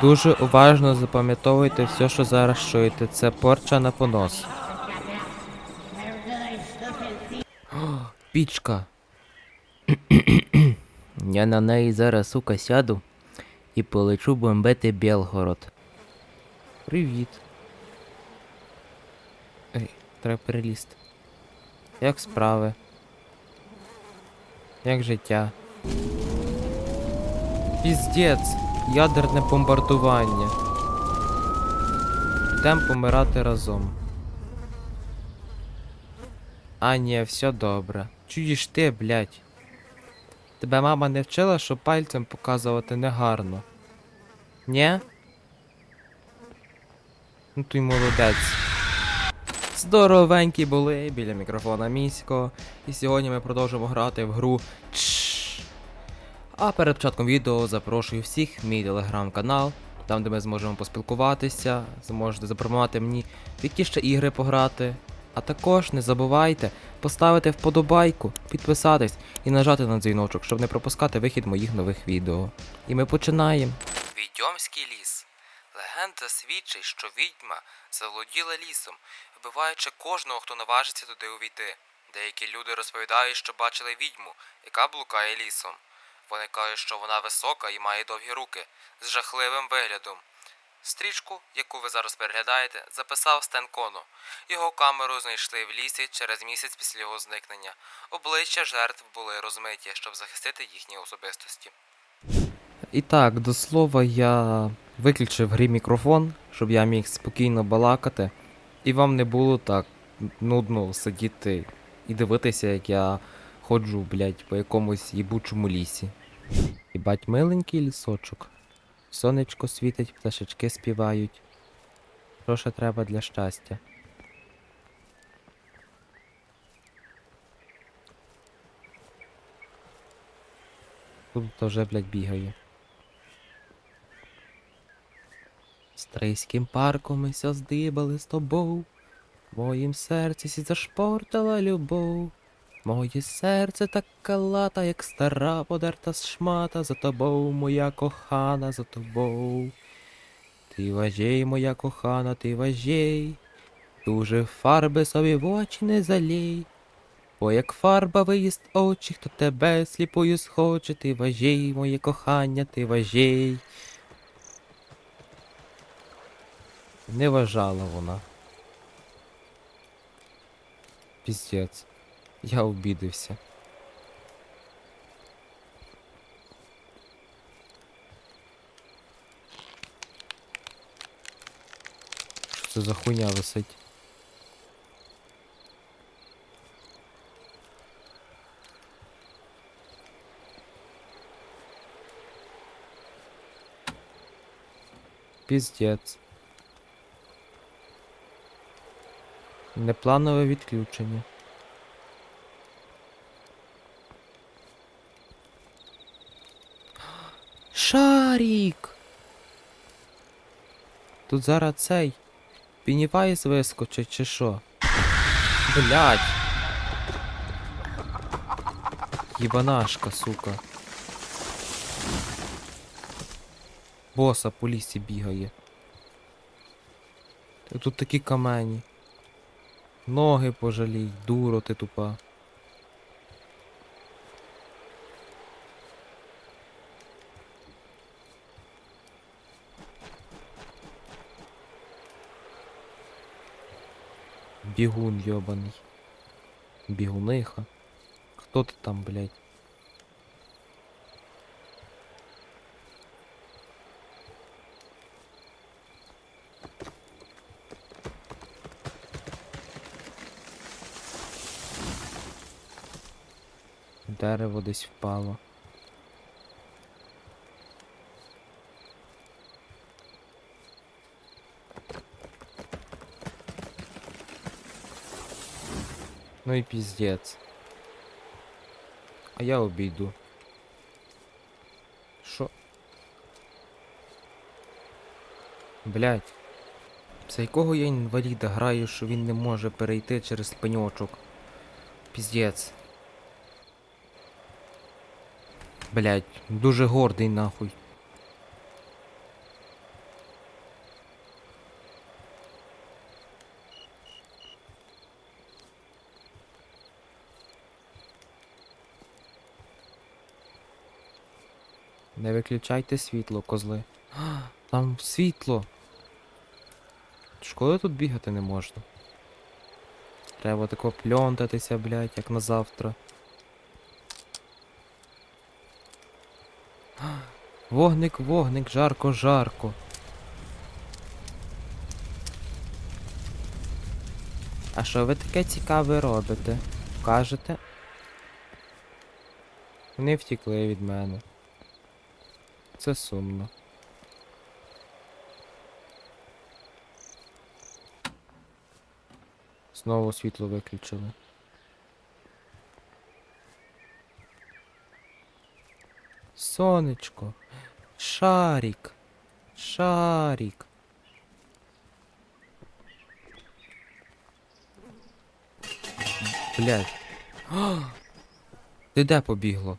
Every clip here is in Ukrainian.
Дуже уважно запам'ятовуйте все, що зараз чуєте. Це порча на понос. О, Пічка. Я на неї зараз, сука, сяду і полечу бомбити Білгород. Привіт. Ей, треба перелізти. Як справи? Як життя? Піздець, ядерне бомбардування. Йдем помирати разом. А, ні, все добре. Чуєш ти, блядь. Тебе мама не вчила, що пальцем показувати негарно. Нє? Ну ти молодець. Здоровенькі були біля мікрофона місько. І сьогодні ми продовжимо грати в гру Чш. А перед початком відео запрошую всіх в мій телеграм-канал, там де ми зможемо поспілкуватися, зможете запропонувати мені в які ще ігри пограти. А також не забувайте поставити вподобайку, підписатись і нажати на дзвіночок, щоб не пропускати вихід моїх нових відео. І ми починаємо. Відьомський ліс. Легенда свідчить, що відьма заволоділа лісом, вбиваючи кожного, хто наважиться туди увійти. Деякі люди розповідають, що бачили відьму, яка блукає лісом. Вони кажуть, що вона висока і має довгі руки з жахливим виглядом. Стрічку, яку ви зараз переглядаєте, записав Стен Коно. Його камеру знайшли в лісі через місяць після його зникнення. Обличчя жертв були розмиті, щоб захистити їхні особистості. І так, до слова, я виключив грі мікрофон, щоб я міг спокійно балакати, і вам не було так нудно сидіти і дивитися, як я ходжу, блядь, по якомусь їбучому лісі. Їбать миленький лісочок. Сонечко світить, пташечки співають. Що ще треба для щастя? Тут то вже, блядь, бігає. Стрийським парком ми ся здибали з тобою. В моїм серці сі зашпортала любов. Моє серце так калата, як стара подерта шмата за тобою, моя кохана, за тобою. Ти важей, моя кохана, ти важей. Дуже фарби собі в очі не залій. Бо як фарба виїсть очі, хто тебе сліпою схоче, ти важей, моє кохання, ти важей. Не вважала вона. Піздець. Я обідався. Що це за хуйня висить? Піздець. Непланове відключення. Шарік! Тут зараз цей. Пінівайс вискочить чи що? Блять. Єбанашка, сука. Боса по лісі бігає. Тут такі камені. Ноги пожалій, дуро ти тупа. Бігун йобаний. Бігуниха. Хто ти там, блядь? Дерево десь впало. Ну і піздець. А я обійду. Що? Блять. За якого я інваліда граю, що він не може перейти через пеньочок? Піздець. Блять, дуже гордий нахуй. Не виключайте світло, козли. Там світло. Школи тут бігати не можна. Треба тако пльонтатися, блядь, як на завтра. Вогник, вогник, жарко, жарко. А що ви таке цікаве робите? Кажете? Вони втікли від мене. Це сумно. Знову світло виключили. Сонечко. Шарик. Шарик. Блядь. Ти де побігло?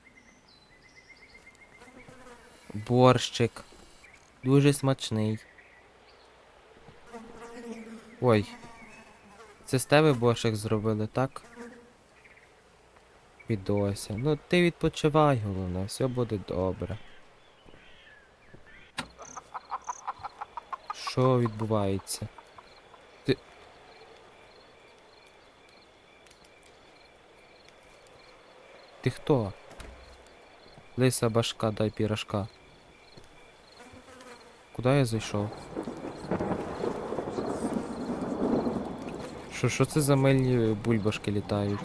Борщик. Дуже смачний. Ой. Це з тебе борщик зробили, так? Відося. Ну ти відпочивай, головне, все буде добре. Що відбувається? Ти. Ти хто? Лиса башка, дай пірашка. Куди я зайшов? Що, що це за мильні бульбашки літають?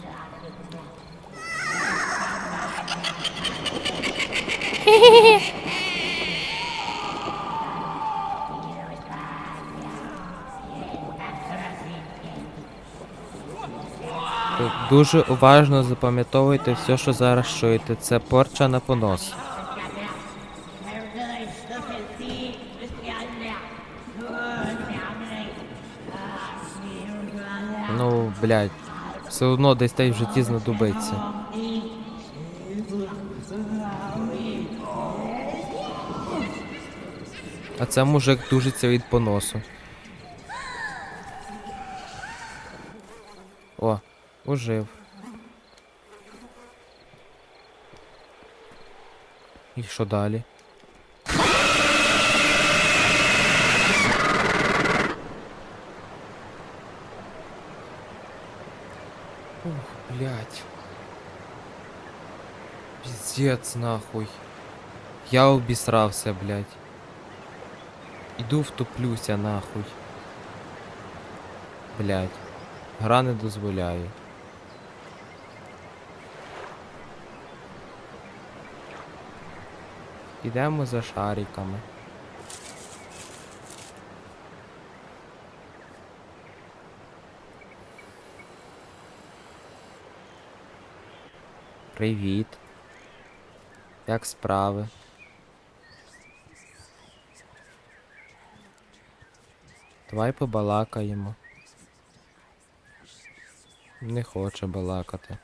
Дуже уважно запам'ятовуйте все, що зараз чуєте. Це порча на понос. Ну, блядь, все одно десь й в житті знадобиться. А це мужик тужиться від поносу. О, ожив. І що далі? Ух, блядь. Пиздец, нахуй. Я обісрався, блядь. Іду втоплюся, нахуй. Блядь. Гра не дозволяє. Ідемо за шариками. Привіт. Як справи? Давай побалакаємо. Не хоче балакати.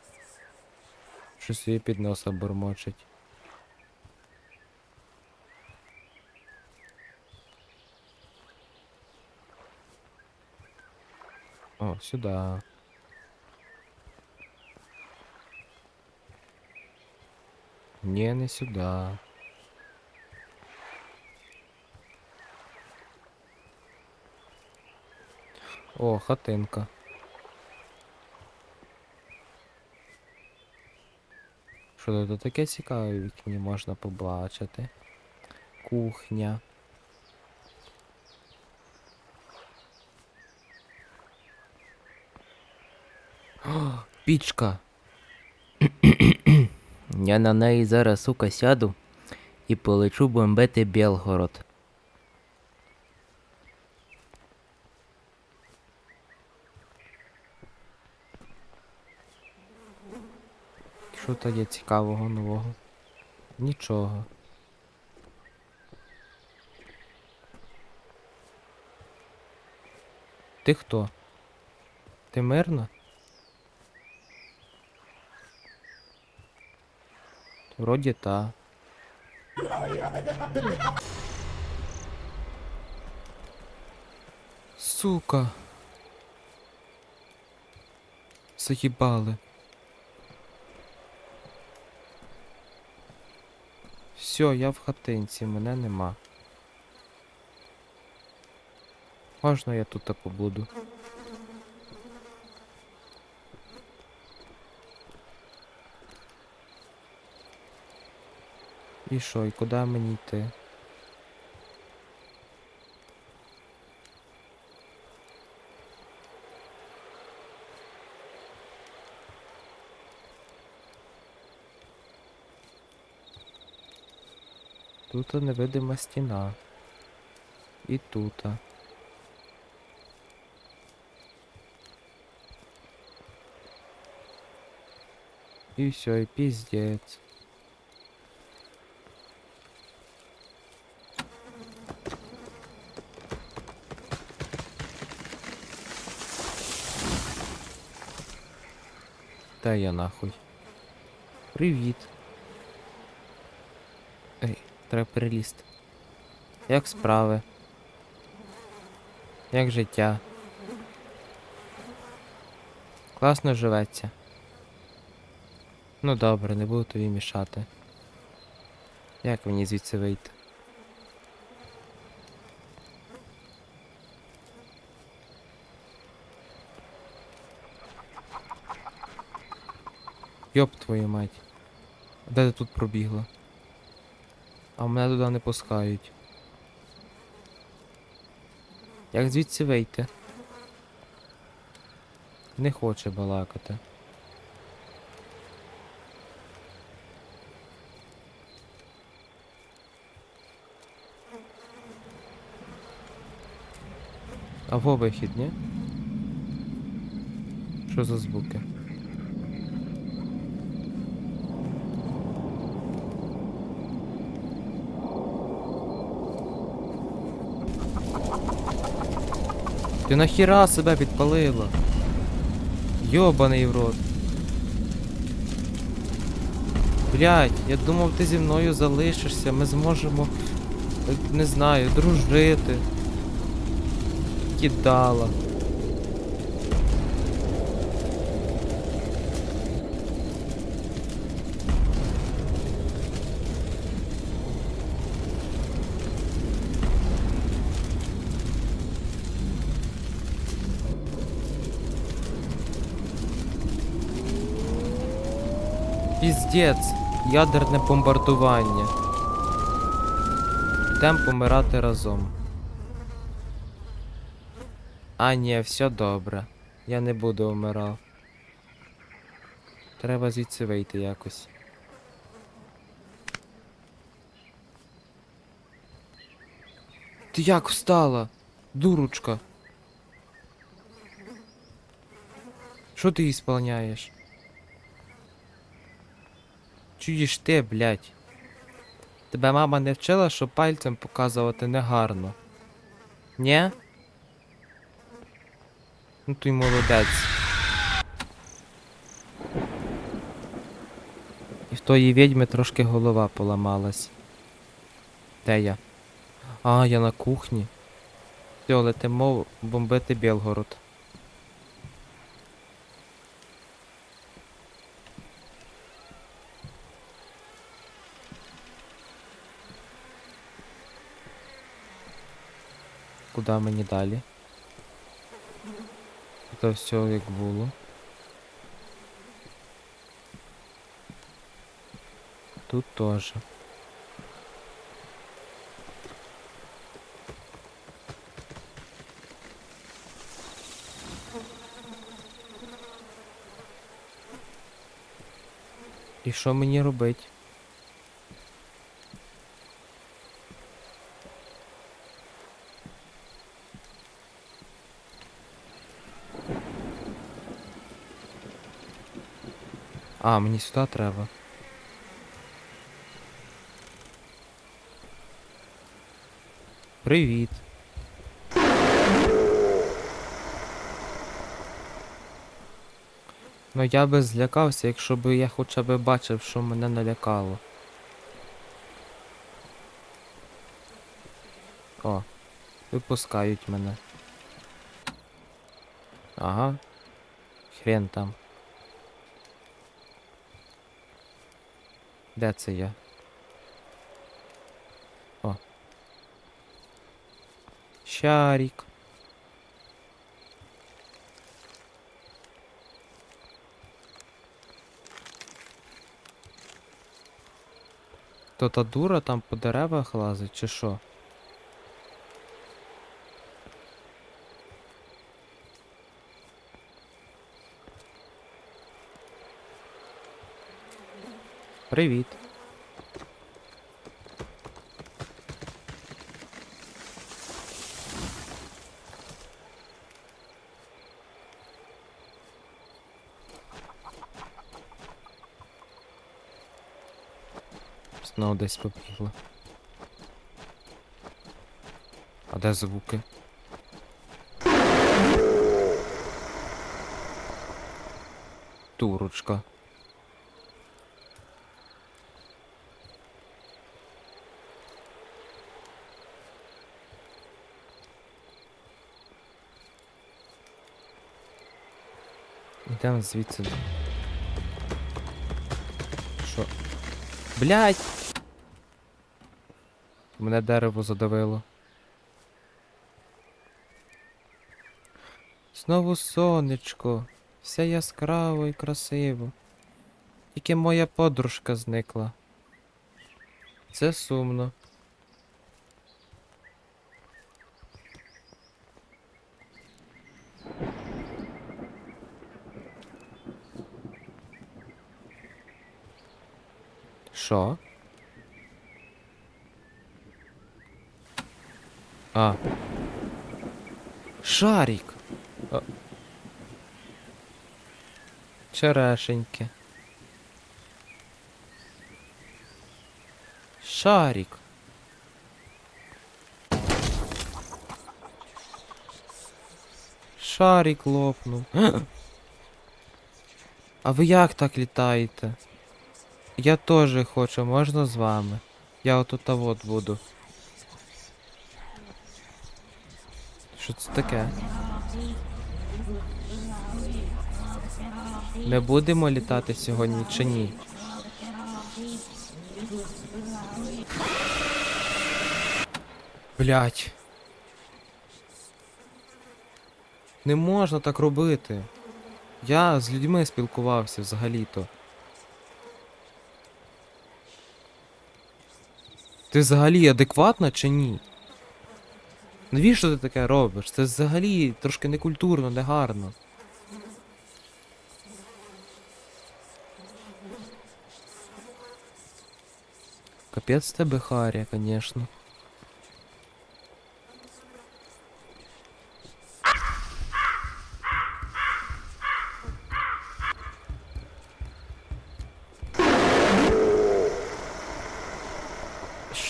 Щось її під носа бурмочить. О, сюди. Ні, не сюди. О, хатинка. Що тут таке цікаве вікні можна побачити? Кухня. О, пічка. Я на неї зараз, сука, сяду і полечу бомбити Білгород. Що то є цікавого нового? Нічого. Ти хто? Ти мирно? Вроді та. Сука. Заїбали. Все. Я в хатинці, мене нема. Можна я тут побуду? І що, і куди мені йти? Тут невидима стіна. І тут. І все, і піздець. Я нахуй. Привіт. Ей, треба перелізти. Як справи? Як життя? Класно живеться. Ну добре, не буду тобі мішати. Як мені звідси вийти? Йоп твою мать. Де ти тут пробігла? А мене туди не пускають. Як звідси вийти? Не хоче балакати. А во вихід, ні? Що за звуки? Ти нахіра себе підпалила? Йобаний в рот. Блять, я думав, ти зі мною залишишся, ми зможемо, е, не знаю, дружити. Кидала. Піздець, ядерне бомбардування. Йдем помирати разом. А, ні, все добре. Я не буду вмирав. Треба звідси вийти якось. Ти як встала? Дурочка. Що ти її сповняєш? Чуєш ти, блядь? Тебе мама не вчила, що пальцем показувати негарно? Нє? Ну ти молодець. І в тої відьми трошки голова поламалась. Де я? А, я на кухні. Все, летимо бомбити Білгород. Куди мені далі? Тут все як було. Тут теж. І що мені робить? А, мені сюди треба. Привіт. Ну я би злякався, якщо б я хоча б бачив, що мене налякало. О, випускають мене. Ага. Хрен там. Де це я? О. Шарик. То та дура там по деревах лазить, чи що? Привіт. Знову десь побігла. А де звуки? Турочка. Йдемо звідси. Що? Блять! Мене дерево задавило. Знову сонечко. Все яскраво і красиво. Тільки моя подружка зникла. Це сумно. Що? А. Шарик. А. Черешеньки. Шарик. Шарик лопнув. А ви як так літаєте? Я теж хочу, можна з вами? Я отут -а от буду. Що це таке? Ми будемо літати сьогодні чи ні? Блять. Не можна так робити. Я з людьми спілкувався взагалі-то. Ти взагалі адекватна чи ні? Навіщо ти таке робиш? Це взагалі трошки некультурно, негарно. Капець тебе Харя, конечно.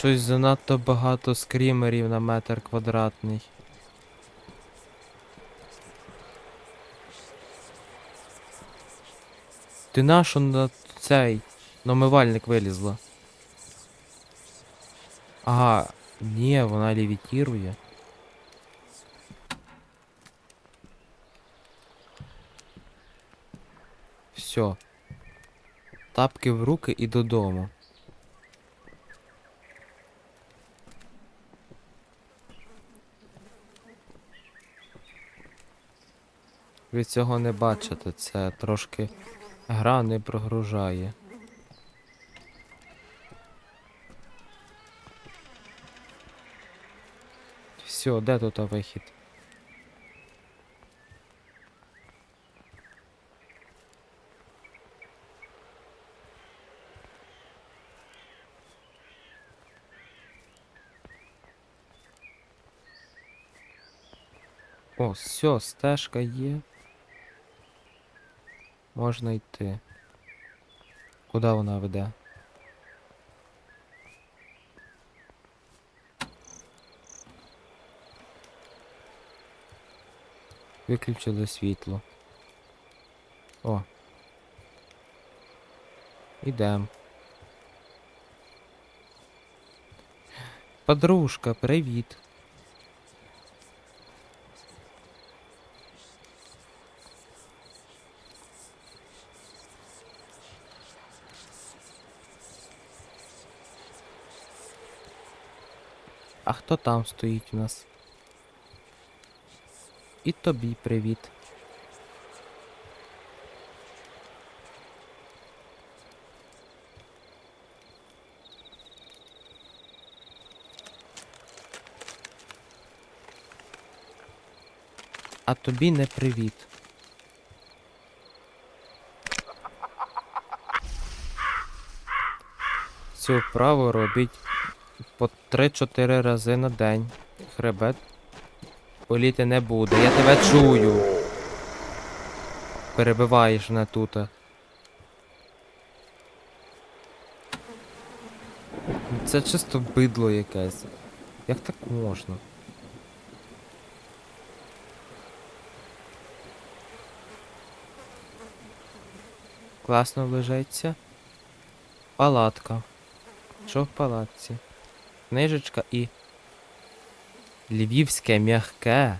Щось занадто багато скрімерів на метр квадратний. Ти нащо на цей намивальник вилізла? Ага, ні, вона левітірує. Все. Тапки в руки і додому. Ви цього не бачите, це трошки гра не прогружає. Все, де тут вихід? О, все, стежка є. Можна йти. Куди вона веде? Виключили світло. О. Ідем. Подружка, привіт. А хто там стоїть у нас? І тобі привіт. А тобі не привіт. Цю вправу робіть по 3-4 рази на день. Хребет боліти не буде. Я тебе чую. Перебиваєш мене тут. Це чисто бидло якесь. Як так можна? Класно лежиться. Палатка. Що в палатці? Книжечка і. Львівське м'яке.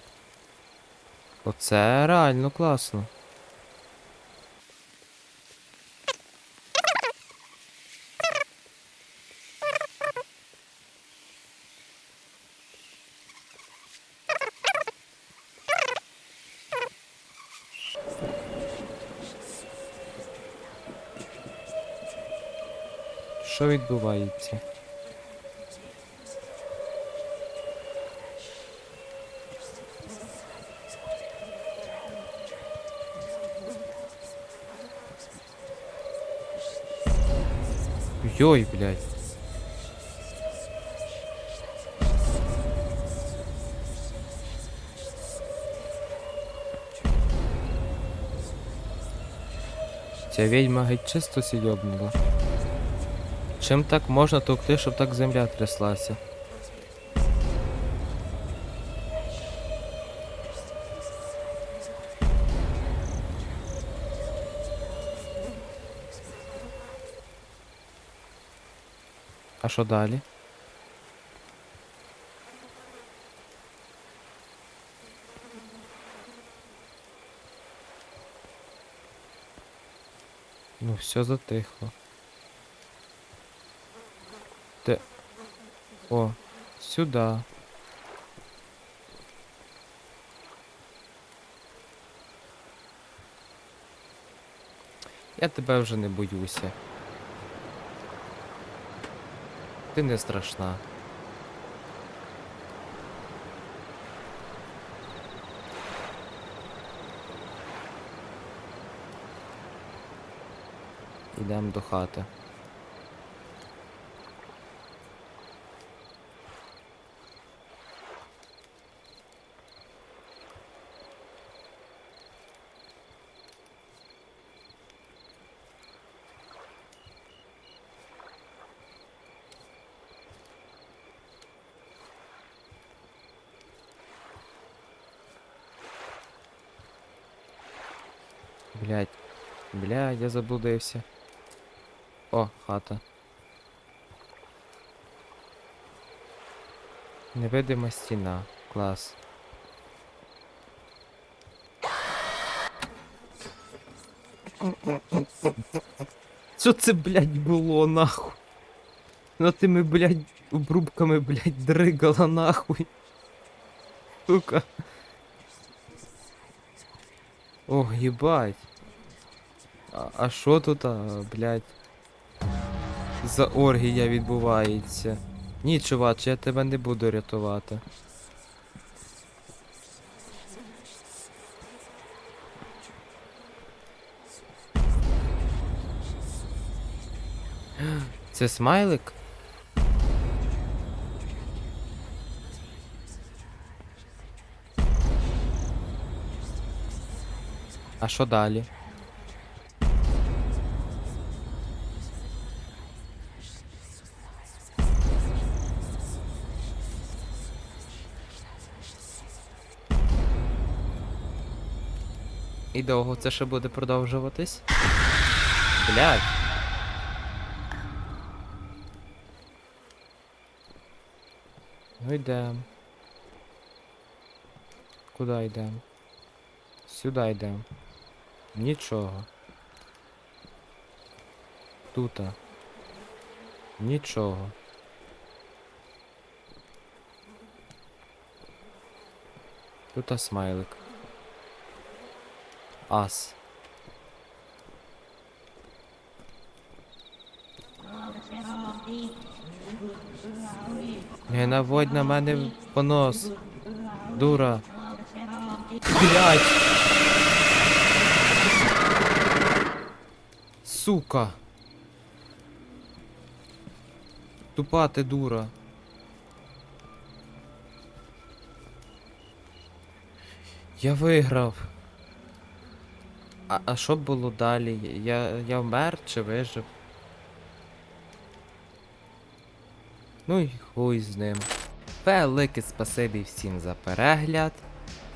Оце реально класно. Що відбувається? Йой, блядь. Ця ведьма геть чисто сідьобнула. Чим так можна товкти, щоб так земля тряслася? А що далі? Ну, все затихло. Те. О, сюда. Я тебе вже не боюся. Ти не страшна. Йдемо до хати. Блять. Бля, я заблудився. О, хата. Невидима стіна. Клас. Що це, блядь, було нахуй? Ну тими, блядь, обрубками, блядь, дригала нахуй. Сука. Ох, їбать. А- що тут, а, блядь? За оргія відбувається. Ні, чувач, я тебе не буду рятувати. Це смайлик? А що далі? І довго це ще буде продовжуватись? Блядь. Ну йдем. Куди йдем? Сюди йдем. Нічого. Тута. Нічого. Тута смайлик. Ас. Не наводь на мене понос. Дура. Блять. Сука. Тупа ти дура. Я виграв. А, а що було далі? Я, я вмер чи вижив? Ну і хуй з ним. Велике спасибі всім за перегляд.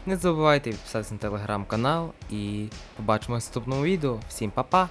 Не забувайте підписатися на телеграм-канал і побачимось в наступному відео. Всім па-па!